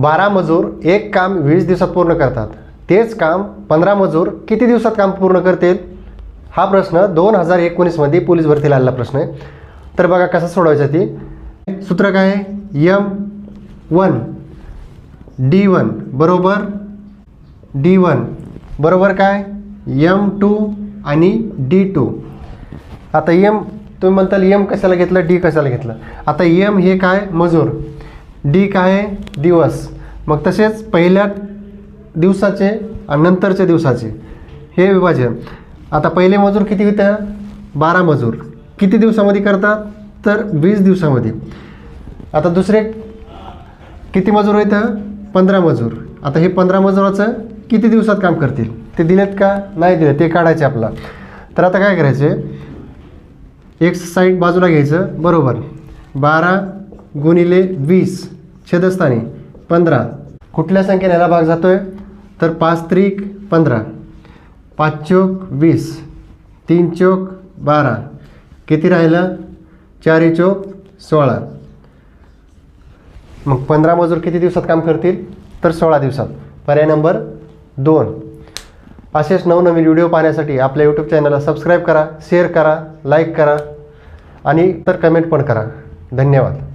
बारा मजूर एक काम वीस दिवसात पूर्ण करतात. तेच काम पंधरा मजूर किती दिवसात काम पूर्ण करतील? हा प्रश्न दोन हजार एकोणीसमध्ये पोलीस भरतीला आलेला प्रश्न आहे. तर बघा कसा सोडवायचा ती. सूत्र काय आहे? यम वन डी वन बरोबर? डी वन बरोबर काय? यम टू आणि डी टू आता यम तुम्ही म्हणताल यम कशाला घेतलं? डी कशाला घेतलं? आता यम हे काय? मजूर. डी काय आहे? दिवस. मग तसेच पहिल्या दिवसाचे आणि नंतरच्या दिवसाचे हे विभाजन. आता पहिले मजूर किती होत्या? बारा मजूर. किती दिवसामध्ये करतात? तर वीस दिवसामध्ये. आता दुसरे किती मजूर आहेत पंधरा मजूर. आता हे पंधरा मजुराचं किती दिवसात काम करतील? ते दिलेत का? नाही दिले ते काढायचे आपला. तर आता काय करायचे? एक साईड बाजूला घ्यायचं. बरोबर. बारा गुणिले वीस छेदस्थानी पंधरा. कुठल्या संख्येने याला भाग आहे तर पाच त्रिक पंधरा. पाच चोक वीस. तीन चोक बारा. किती राहिलं? चारी चोक सोळा. मग पंधरा मजूर किती दिवसात काम करतील? तर सोळा दिवसात. पर्याय नंबर दोन. असेच नवनवीन व्हिडिओ पाहण्यासाठी आपल्या यूट्यूब चॅनलला सबस्क्राईब करा शेअर करा लाईक करा आणि तर कमेंट पण करा. धन्यवाद.